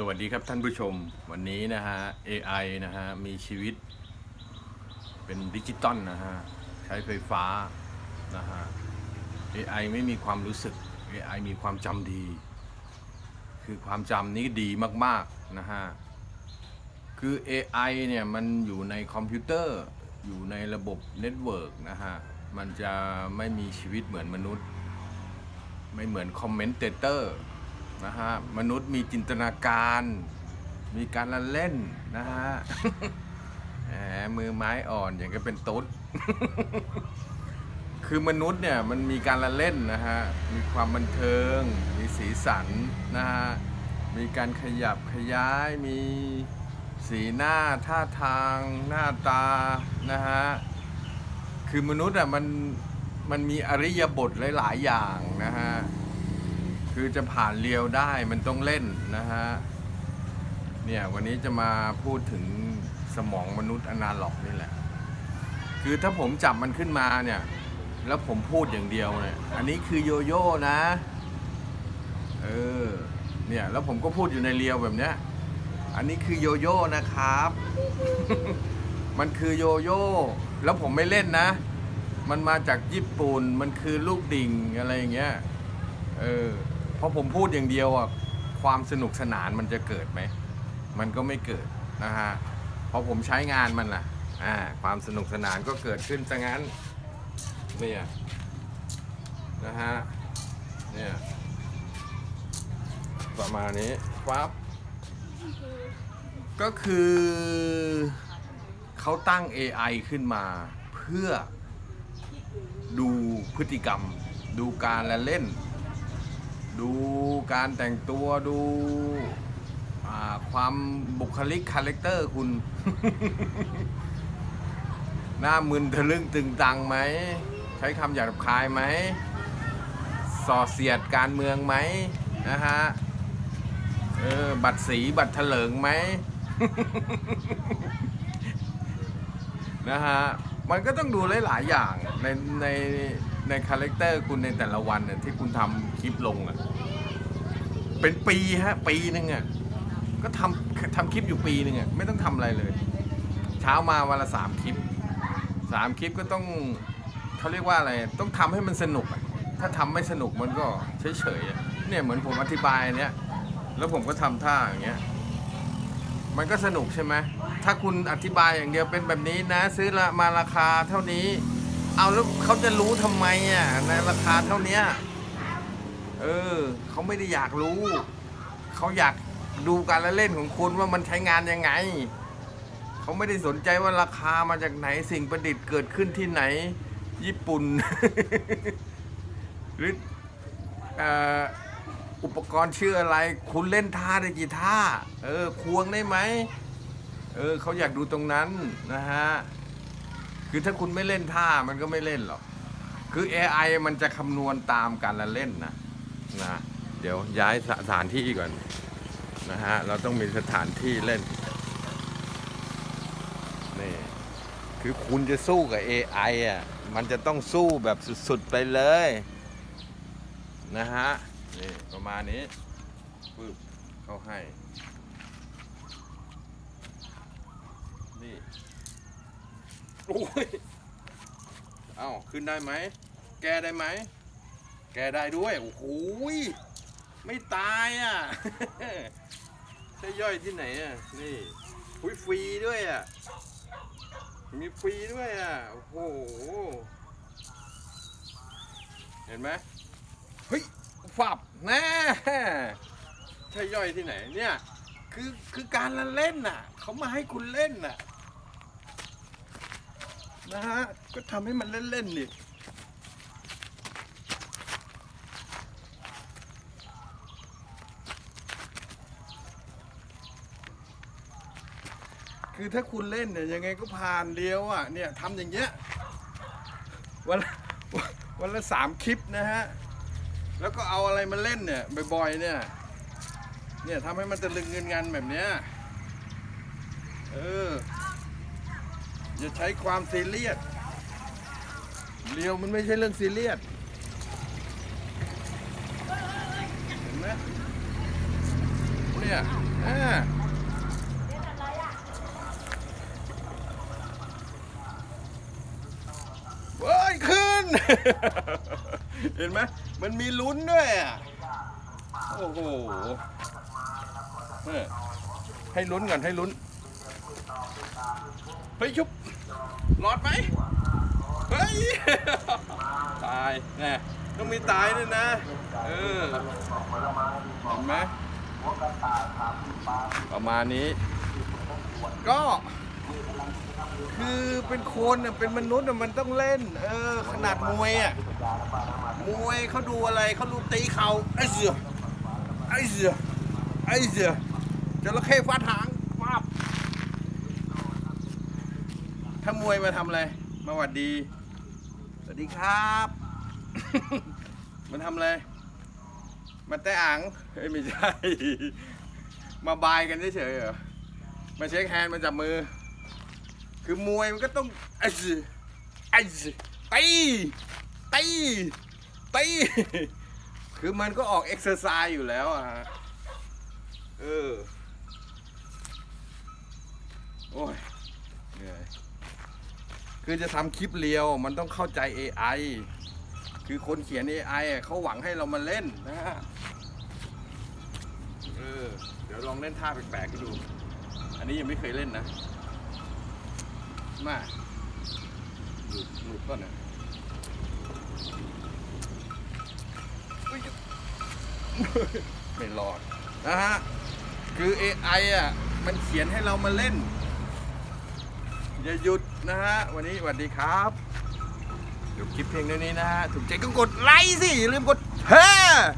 สวัสดีครับท่านผู้ชมวันนี้นะฮะ AI นะฮะ มีชีวิตเป็นดิจิตอลนะฮะ ใช้ไฟฟ้านะฮะ AI ไม่มีความรู้สึก AI มีความจำดี คือความจำนี้ดีมากๆนะฮะ คือ AI เนี่ย มันอยู่ในคอมพิวเตอร์อยู่ในระบบเน็ตเวิร์กนะฮะ มันจะไม่มีชีวิตเหมือนมนุษย์ ไม่เหมือนคอมเมนเตเตอร์ นะฮะมนุษย์มีจินตนาการ มีการละเล่นนะฮะแหมมือไม้อ่อนอย่างก็เป็นตุ๊ด คือมนุษย์เนี่ยมันมีการละเล่นนะฮะ มีความบันเทิง มีสีสันนะฮะ มีการขยับขยาย มีสีหน้าท่าทาง หน้าตานะฮะ คือมนุษย์อะมันมันมีอริยบทหลาย ๆ อย่างนะฮะ คือจะผ่านเรียวได้มันต้องเล่นนะฮะ เนี่ยวันนี้จะมาพูดถึงสมองมนุษย์อนาล็อกนี่แหละ คือถ้าผมจับมันขึ้นมาเนี่ย แล้วผมพูดอย่างเดียวเนี่ย อันนี้คือโยโย่นะ เออ เนี่ยแล้วผมก็พูดอยู่ในเรียวแบบเนี้ย อันนี้คือโยโย่นะครับ มันคือโยโย่แล้วผมไม่เล่นนะ มันมาจากญี่ปุ่น มันคือลูกดิ่งอะไรอย่างเงี้ย เออ พอผมพูดอย่างเดียวอะความสนุกสนานมันจะเกิดไหม มันก็ไม่เกิดนะฮะพอผมใช้งานมันล่ะอ่าความสนุกสนานก็เกิดขึ้นซะงั้นเนี่ยนะฮะเนี่ยประมาณนี้ปั๊บก็คือเขาตั้ง AI ขึ้นมาเพื่อดูพฤติกรรม ดูการละเล่น การแต่งตัวดูความบุคลิกคาแรคเตอร์คุณ หน้ามึนทะลึ่งตึงตังไหม ใช้คำหยาบคายไหมส่อเสียดการเมืองไหมนะฮะเออบัตรสีบัตรเถลิงไหมนะฮะมันก็ต้องดูหลาย ๆ อย่างในในในคาแรคเตอร์คุณในแต่ละวันเนี่ยที่คุณทำคลิปลงอะ เป็นปีฮะ ปีหนึ่งอะก็ทำทำคลิปอยู่ปีหนึ่งอะไม่ต้องทำอะไรเลย เช้ามาวันละสามคลิปสามคลิปก็ต้องเขาเรียกว่าอะไร ต้องทำให้มันสนุกอะถ้าทำไม่สนุกมันก็เฉยๆอะเนี่ยเหมือนผมอธิบายเนี้ยแล้วผมก็ทำท่าอย่างเงี้ย มันก็สนุกใช่ไหมถ้าคุณอธิบายอย่างเดียวเป็นแบบนี้นะ ซื้อละมาราคาเท่านี้ เอาแล้วเขาจะรู้ทำไมอะในราคาเท่าเนี้ย เออเขาไม่ได้อยากรู้ เขาอยากดูการละเล่นของคุณว่ามันใช้งานยังไง เขาไม่ได้สนใจว่าราคามาจากไหนสิ่งประดิษฐ์เกิดขึ้นที่ไหน ญี่ปุ่น หรืออุปกรณ์ชื่ออะไร คุณเล่นท่าได้กี่ท่า เออ ควงได้ไหม เออเขาอยากดูตรงนั้นนะฮะ คือถ้าคุณไม่เล่นท่ามันก็ไม่เล่นหรอก คือ AI มันจะคำนวณตามการละเล่นนะ นะเดี๋ยวย้ายสถานที่ก่อนนะฮะเราต้องมีสถานที่เล่นนี่คือคุณจะสู้กับ AI อะมันจะต้องสู้แบบสุด ๆ ไปเลย นะฮะนี่ประมาณนี้ปึ๊บเข้าให้นี่โอ้ย เอ้าขึ้นได้ไหม แกได้ไหม แกได้ด้วย โอ้โหไม่ตายอะ ใช่ย่อยที่ไหนอะ นี่อุ้ยฟรีด้วยอะ มีฟรีด้วยอะ โอ้โห เห็นไหมเฮ้ยฟับแน่ใช่ย่อยที่ไหนเนี่ย คือคือการละเล่นน่ะ เขามาให้คุณเล่นน่ะนะฮะ ก็ทำให้มันเล่นๆดิ คือถ้าคุณเล่นเนี่ยยังไงก็ผ่านเดียวอะเนี่ยทำอย่างเงี้ยวันละวันละสามคลิปนะฮะแล้วก็เอาอะไรมาเล่นเนี่ยบ่อยๆเนี่ยเนี่ยทำให้มันตะลึงเงินงันแบบเนี้ยเอออย่าใช้ความซีเรียสเรียวมันไม่ใช่เรื่องซีเรียสเห็นไหมเนี่ยเออ่าเว้ยขึ้น เห็นไหมมันมีลุ้นด้วยอะโอ้โหให้ลุ้นก่อนให้ลุ้นเฮ้ยชุบรอดไหมเฮ้ยตายแน่ต้องมีตายด้วยนะ เออเห็นไหมประมาณนี้ ก็ คือเป็นคนน่ะเป็นมนุษย์น่ะมันต้องเล่น เออ ขนาดมวยอะมวยเขาดูอะไรเขาดูตีเข่าไอ้เสือไอ้เสือไอ้เสือจระเข้ฟาดหางฟาบถ้ามวยมาทำอะไร มาหวัดดี สวัสดีครับ มันทำอะไรมาแต่อ่างเฮ้ยไม่ใช่ มาบายกันเฉยๆเหรอมาเช็คแฮนด์มาจับมือ คือมวยมันก็ต้องไอ้สิไอ้สิตีตีตีคือมันก็ออกเอ็กซ์เซอร์ไซส์อยู่แล้วอะฮะเออ โอ้ยเหนื่อยคือจะทำคลิปเรียวมันต้องเข้าใจ AI คือคนเขียน AI อะเขาหวังให้เรามาเล่นนะฮะเออ เดี๋ยวลองเล่นท่าแปลกๆให้ดู อันนี้ยังไม่เคยเล่นนะ มาหลุดหลุดก่อนนะอุ๊ยไม่รอดนะฮะ คือ AI อะ มันเขียนให้เรามาเล่น อย่าหยุดนะฮะ วันนี้สวัสดีครับจบคลิปเพียงเท่านี้นะฮะ ถูกใจก็กดไลค์สิ อย่าลืมกดแชร์